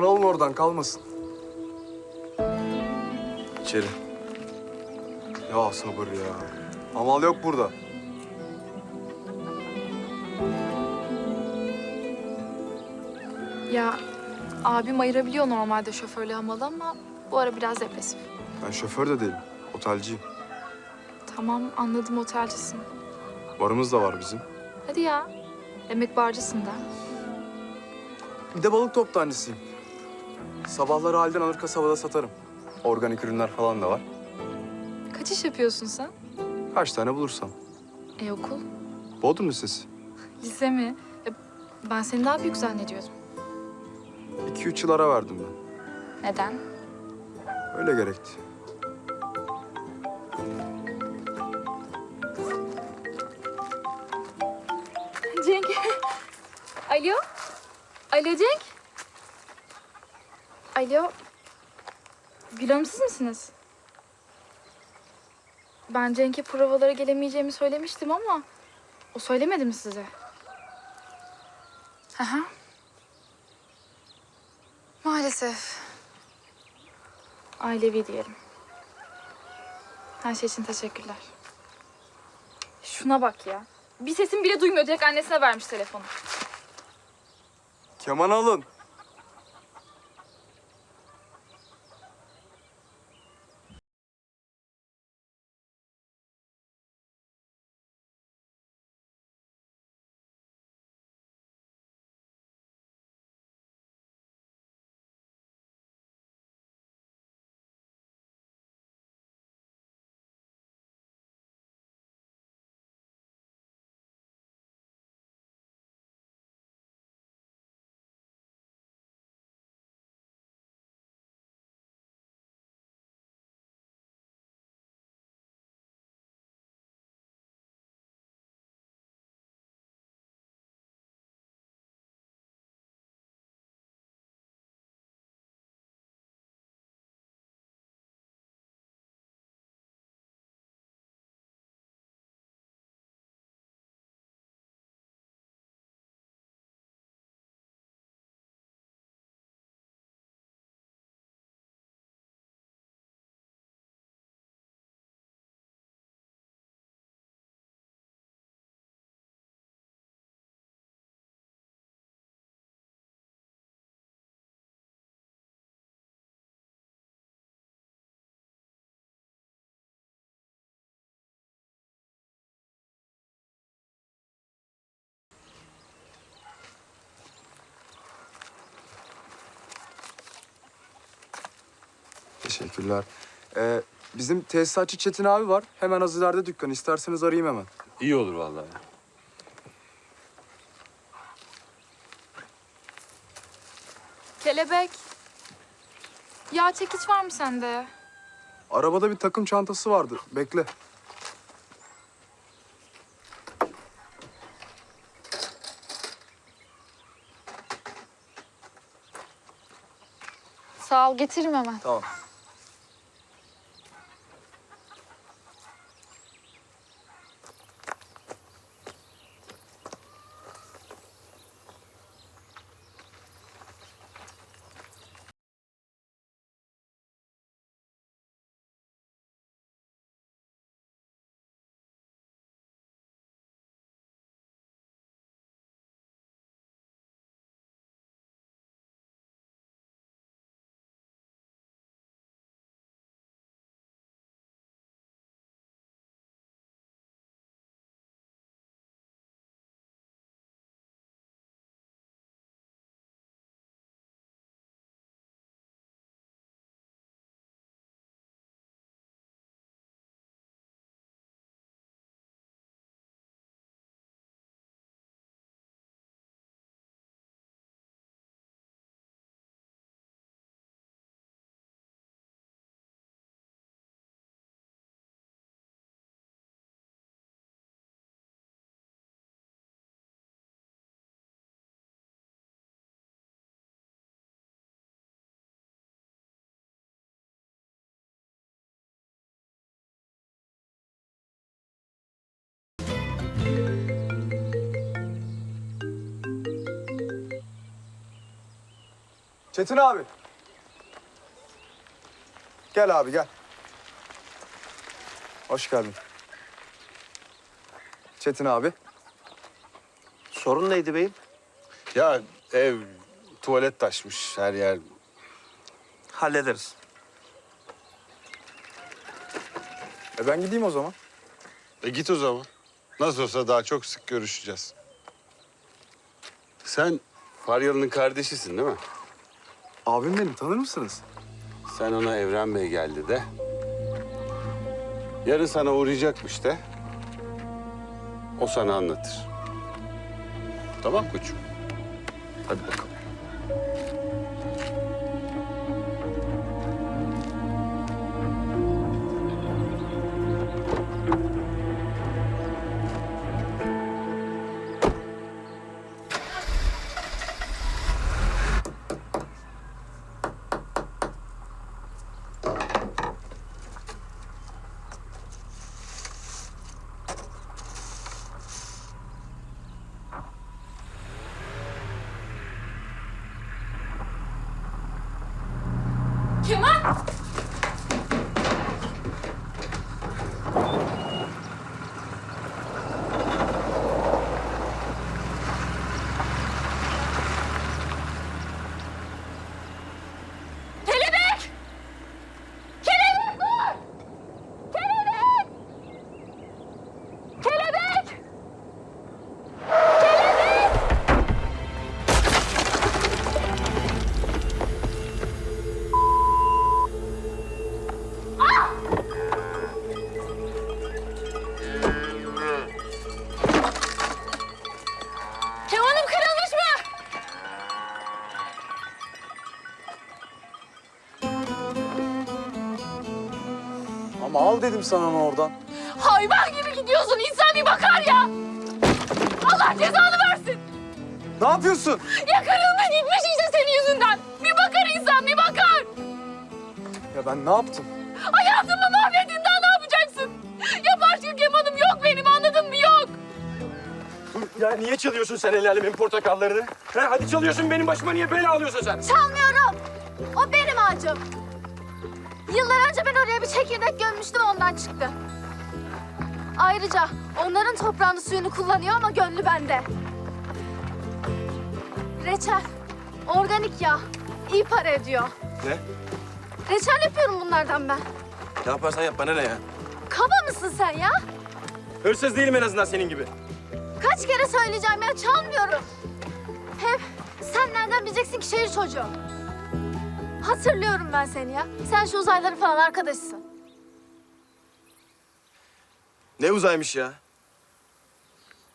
Keman alın oradan kalmasın. İçeri. Ya sabır ya. Amal yok burada. Ya abim ayırabiliyor normalde şoförle hamalı ama bu ara biraz depresif. Ben şoför de değilim. Otelciyim. Tamam anladım otelcisin. Barımız da var bizim. Hadi ya. Demek barcısın da. Bir de balık toptancısıyım. Sabahları halden alır kasabada satarım. Organik ürünler falan da var. Kaç iş yapıyorsun sen? Kaç tane bulursam. E okul? Bodrum Lisesi. Lise mi? E, ben seni daha büyük zannediyordum. İki üç yıl ara verdim ben. Neden? Öyle gerekti. Cenk. Alo? Alo Cenk? Alo? Gül Hanım siz misiniz? Ben Cenk'e provalara gelemeyeceğimi söylemiştim ama... ...o söylemedi mi size? Aha. Maalesef. Ailevi diyelim. Her şey için teşekkürler. Şuna bak ya. Bir sesim bile duymuyor. Direkt annesine vermiş telefonu. Keman alın. Teşekkürler. Ee, bizim tesisatçı Çetin abi var. Hemen az ileride dükkan. İsterseniz arayayım hemen. İyi olur vallahi. Kelebek. Yağ çekiç var mı sende? Arabada bir takım çantası vardı. Bekle. Sağ ol getiririm hemen. Tamam. Çetin abi. Gel abi gel. Hoş geldin. Çetin abi. Sorun neydi beyim? Ya ev tuvalet taşmış her yer. Hallederiz. E ben gideyim o zaman. E git o zaman. Nasıl olsa daha çok sık görüşeceğiz. Sen Faryalı'nın kardeşisin değil mi? Abim benim tanır mısınız? Sen ona Evren Bey geldi de. Yarın sana uğrayacakmış de. O sana anlatır. Tamam koçum. Hadi bakalım. Kemal! Kelebek! Dedim sana onu oradan. Hayvan gibi gidiyorsun. İnsan bir bakar ya. Allah cezanı versin. Ne yapıyorsun? Ya kırılmış gitmiş işte senin yüzünden. Bir bakar insan bir bakar. Ya ben ne yaptım? Hayatımı mahvettin daha ne yapacaksın? Ya başka kemanım yok benim anladın mı yok. Ya niye çalıyorsun sen el alemin portakallarını? Ha, hadi çalıyorsun benim başıma niye bela alıyorsun sen? Çalmıyorum. O benim ağacım. Yıllar önce ben oraya bir çekirdek gömmüştüm ondan çıktı. Ayrıca onların toprağını suyunu kullanıyor ama gönlü bende. Reçel, organik yağ, iyi para ediyor. Ne? Reçel yapıyorum bunlardan ben. Ne yaparsan yap bana ne ya? Kaba mısın sen ya? Hırsız değilim en azından senin gibi. Kaç kere söyleyeceğim ya çalmıyorum. Hem sen nereden bileceksin ki şehir çocuğu? Hatırlıyorum ben seni ya. Sen şu uzayları falan arkadaşsın. Ne uzaymış ya?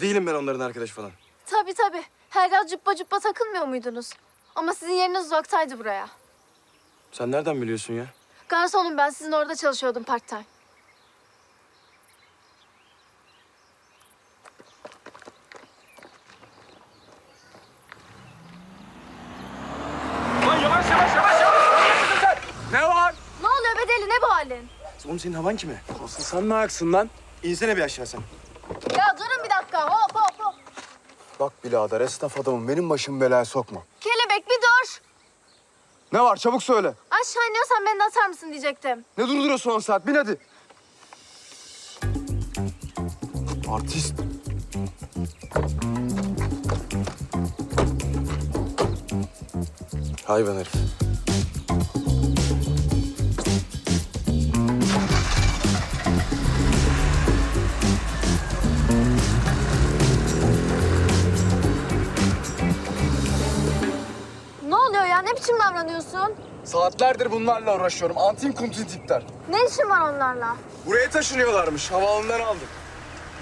Değilim ben onların arkadaşı falan. Tabii tabii. Her yaz cübba cübba takılmıyor muydunuz? Ama sizin yeriniz uzaktaydı buraya. Sen nereden biliyorsun ya? Garsonum ben. Sizin orada çalışıyordum part time. Lan yavaş yavaş yavaş yavaş! Ne var? Ne oluyor be deli? Ne bu halin? Oğlum senin havan kime? Asıl sen ne ayaksın lan? İnsene bir aşağı sen. Ya durun bir dakika. Hop hop hop. Bak birader esnaf adamım benim başımı belaya sokma. Kelebek bir dur. Ne var çabuk söyle. Aşağı iniyorsan beni de atar mısın diyecektim. Ne durduruyorsun on saat bin hadi. Artist. Hayvan herif. Ne biçim davranıyorsun? Saatlerdir bunlarla uğraşıyorum. Antin kuntin tipler. Ne işin var onlarla? Buraya taşınıyorlarmış. Havaalanından aldım.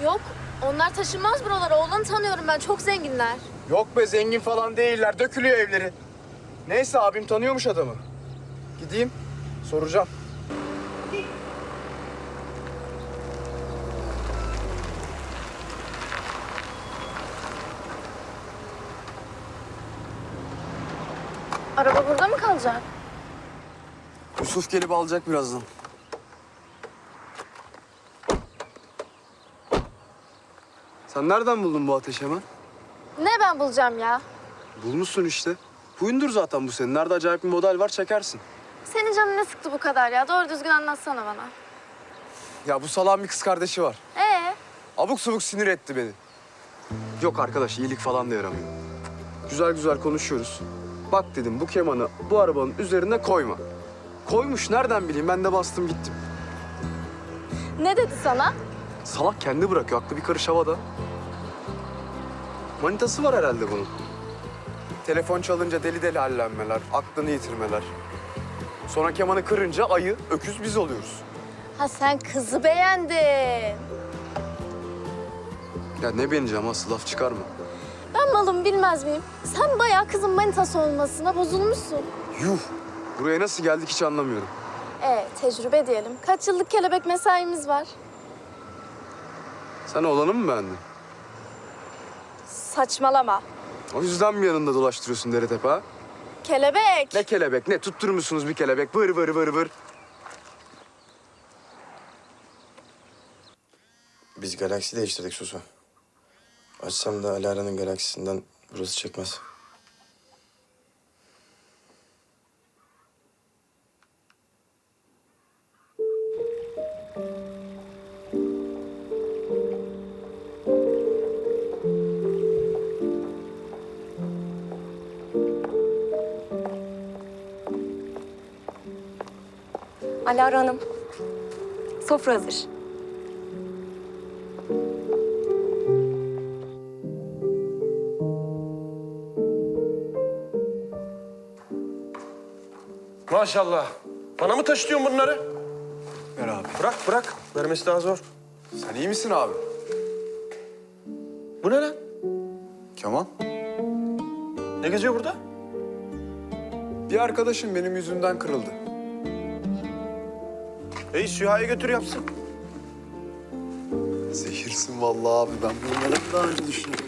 Yok. Onlar taşınmaz buralara. Oğlanı tanıyorum ben. Çok zenginler. Yok be zengin falan değiller. Dökülüyor evleri. Neyse abim tanıyormuş adamı. Gideyim soracağım. Araba burada mı kalacak? Yusuf gelip alacak birazdan. Sen nereden buldun bu ateşi hemen? Ne ben bulacağım ya? Bulmuşsun işte. Huyundur zaten bu senin. Nerede acayip bir model var çekersin. Senin canın ne sıktı bu kadar ya? Doğru düzgün anlatsana bana. Ya bu salağın bir kız kardeşi var. Ee, Abuk subuk sinir etti beni. Yok arkadaş iyilik falan da yaramıyor. Güzel güzel konuşuyoruz. Bak dedim bu kemanı bu arabanın üzerine koyma. Koymuş nereden bileyim ben de bastım gittim. ne dedi sana? Salak kendi bırakıyor aklı bir karış havada. Manitası var herhalde bunun. Telefon çalınca deli deli hallenmeler, aklını yitirmeler. Sonra kemanı kırınca ayı, öküz biz oluyoruz. Ha sen kızı beğendin. Ya ne beğeneceğim asıl laf çıkarma. Ben malım bilmez miyim? Sen bayağı kızın manitası olmasına bozulmuşsun. Yuh! Buraya nasıl geldik hiç anlamıyorum. Ee, tecrübe diyelim. Kaç yıllık kelebek mesaimiz var. Sen oğlanı mı beğendin? Saçmalama. O yüzden mi yanında dolaştırıyorsun dere tepe ha? Kelebek. Ne kelebek ne tutturmuşsunuz bir kelebek vır vır vır vır. Biz galaksi değiştirdik Susu. Açsam da Alara'nın galaksisinden burası çekmez. Alara Hanım. Sofra hazır. Maşallah. Bana mı taşıtıyorsun bunları? Ver abi. Bırak bırak. Vermesi daha zor. Sen iyi misin abi? Bu ne lan? Kemal. Ne geziyor burada? Bir arkadaşım benim yüzümden kırıldı. Hey Süha'ya götür yapsın. Zehirsin vallahi abi ben bunları daha önce düşünmedim.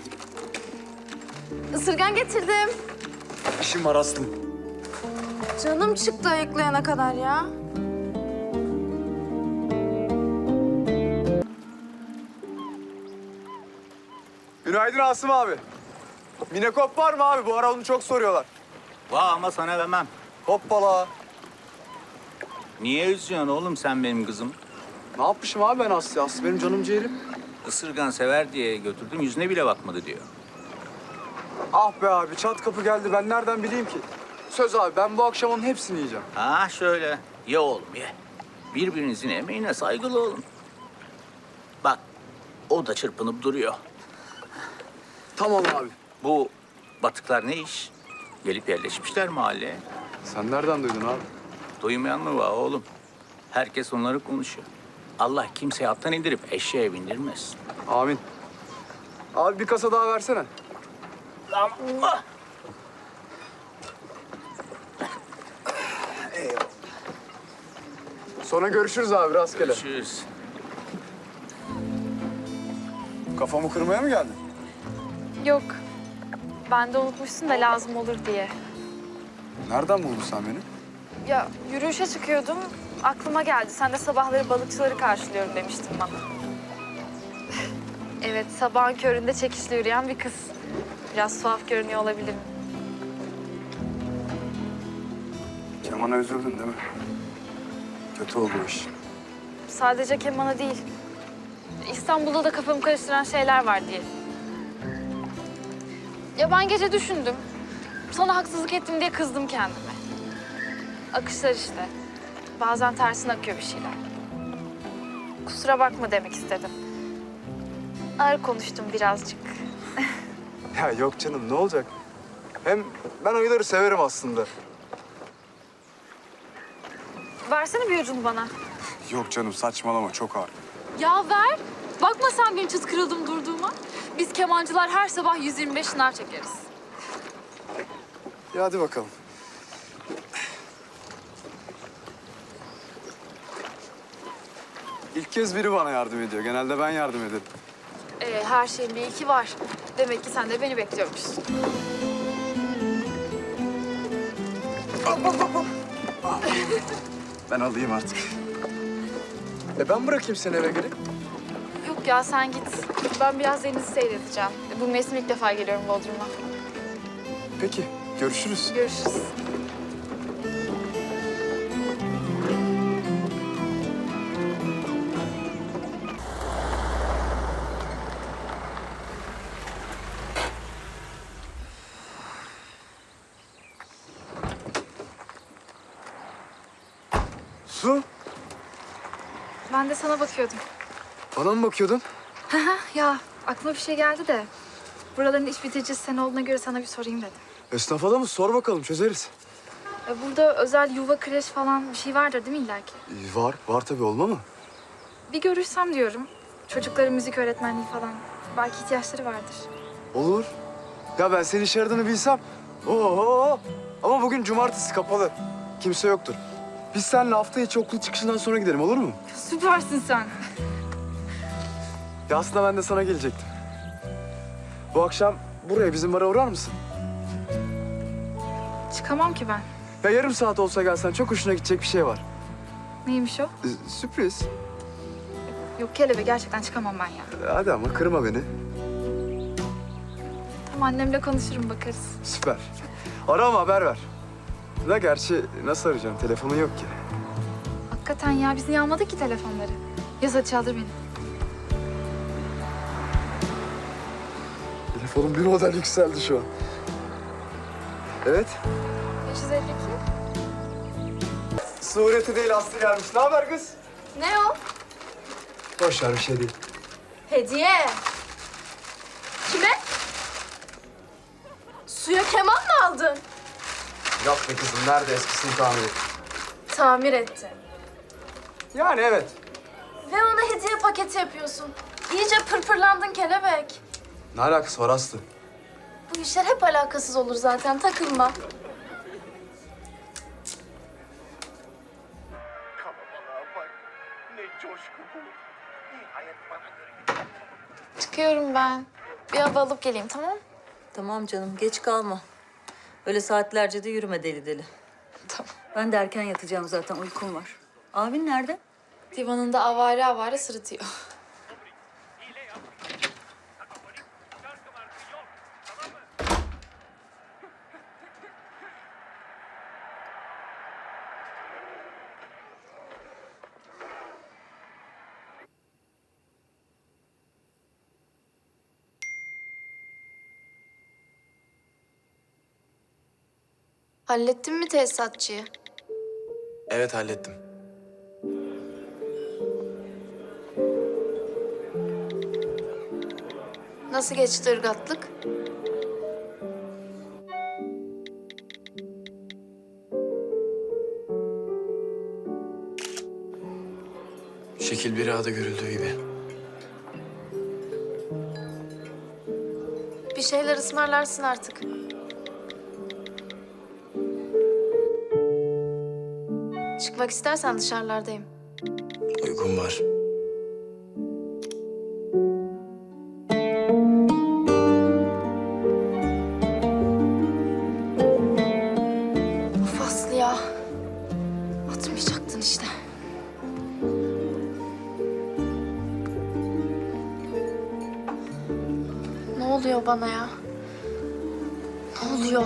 Isırgan getirdim. İşim var aslım. Canım çıktı ayıklayana kadar ya. Günaydın Asım abi. Minekop var mı abi? Bu ara onu çok soruyorlar. Vah ama sana vermem. Hoppala. Niye üzüyorsun oğlum sen benim kızım? Ne yapmışım abi ben Aslı? Aslı benim canım ciğerim. Isırgan sever diye götürdüm yüzüne bile bakmadı diyor. Ah be abi çat kapı geldi ben nereden bileyim ki? Söz abi ben bu akşam onun hepsini yiyeceğim. Ha şöyle. Ye oğlum ye. Birbirinizin emeğine saygılı olun. Bak o da çırpınıp duruyor. Tamam abi. Bu batıklar ne iş? Gelip yerleşmişler mahalleye. Sen nereden duydun abi? Duymayan mı var oğlum? Herkes onları konuşuyor. Allah kimseyi attan indirip eşeğe bindirmez. Amin. Abi bir kasa daha versene. Allah! Sonra görüşürüz abi rastgele. Görüşürüz. Kafamı kırmaya mı geldin? Yok. Ben de unutmuşsun da lazım olur diye. Nereden buldun sen beni? Ya yürüyüşe çıkıyordum. Aklıma geldi. Sen de sabahları balıkçıları karşılıyorum demiştin bana. evet, sabahın köründe çekişli yürüyen bir kız. Biraz tuhaf görünüyor olabilirim. Keman'a üzüldün değil mi? Kötü oldu iş. Sadece kemana değil. İstanbul'da da kafamı karıştıran şeyler var diye. Ya ben gece düşündüm. Sana haksızlık ettim diye kızdım kendime. Akışlar işte. Bazen tersine akıyor bir şeyler. Kusura bakma demek istedim. Ağır konuştum birazcık. Ya yok canım ne olacak? Hem ben ayıları severim aslında. Versene bir ucunu bana. Yok canım saçmalama çok ağır. Ya ver. Bakma sen benim çıt kırıldım durduğuma. Biz kemancılar her sabah 125 şınav çekeriz. Ya hadi bakalım. İlk kez biri bana yardım ediyor. Genelde ben yardım ederim. Ee, her şeyin bir iki var. Demek ki sen de beni bekliyormuşsun. Ben alayım artık. E ben bırakayım seni eve gelip. Yok ya sen git. Ben biraz denizi seyredeceğim. Bu mevsim ilk defa geliyorum Bodrum'a. Peki. Görüşürüz. Görüşürüz. Ben de sana bakıyordum. bana mı bakıyordun? Ya aklıma bir şey geldi de. Buraların iş bitiricisi sen olduğuna göre sana bir sorayım dedim. Esnafa da mı? Sor bakalım, çözeriz. E, Burada özel yuva kreş falan bir şey vardır değil mi illaki? Ee, var, var tabii olma mı? Bir görüşsem diyorum. Çocukların müzik öğretmenliği falan. Belki ihtiyaçları vardır. Olur. Ya ben senin iş aradığını bilsem. Oo. Ama bugün cumartesi kapalı. Kimse yoktur. Biz seninle hafta içi okul çıkışından sonra gidelim olur mu? Süpersin sen. Ya aslında ben de sana gelecektim. Bu akşam buraya bizim bara uğrar mısın? Çıkamam ki ben. Ya yarım saat olsa gelsen çok hoşuna gidecek bir şey var. Neymiş o? Ee, sürpriz. Yok kelebe gerçekten çıkamam ben ya. Ee, Hadi ama kırma beni. Tamam annemle konuşurum bakarız. Süper. Ara ama haber ver. Da gerçi nasıl arayacağım? Telefonun yok ki. Hakikaten ya biz niye almadık ki telefonları? Yaz hadi çaldır beni. Telefonum bir model yükseldi şu an. Evet. 552. Sureti değil Aslı gelmiş. Ne haber kız? Ne o? Boş ver bir şey değil. Hediye. Kime? Suya keman mı aldın? Yok be kızım. Nerede eskisini tamir et. Tamir ettin. Yani evet. Ve ona hediye paketi yapıyorsun. İyice pırpırlandın kelebek. Ne alakası var Aslı? Bu işler hep alakasız olur zaten takılma. Çıkıyorum ben. Bir hava alıp geleyim tamam Tamam canım geç kalma. Öyle saatlerce de yürüme deli deli. Tamam. Ben de erken yatacağım zaten uykum var. Abin nerede? Divanında avare avare sırıtıyor. Hallettin mi tesisatçıyı? Evet hallettim. Nasıl geçti ırgatlık? Şekil bir ağda görüldüğü gibi. Bir şeyler ısmarlarsın artık. Çıkmak istersen dışarılardayım. Uygun var. Of Aslı ya. Atmayacaktın işte. Ne oluyor bana ya? Ne oluyor?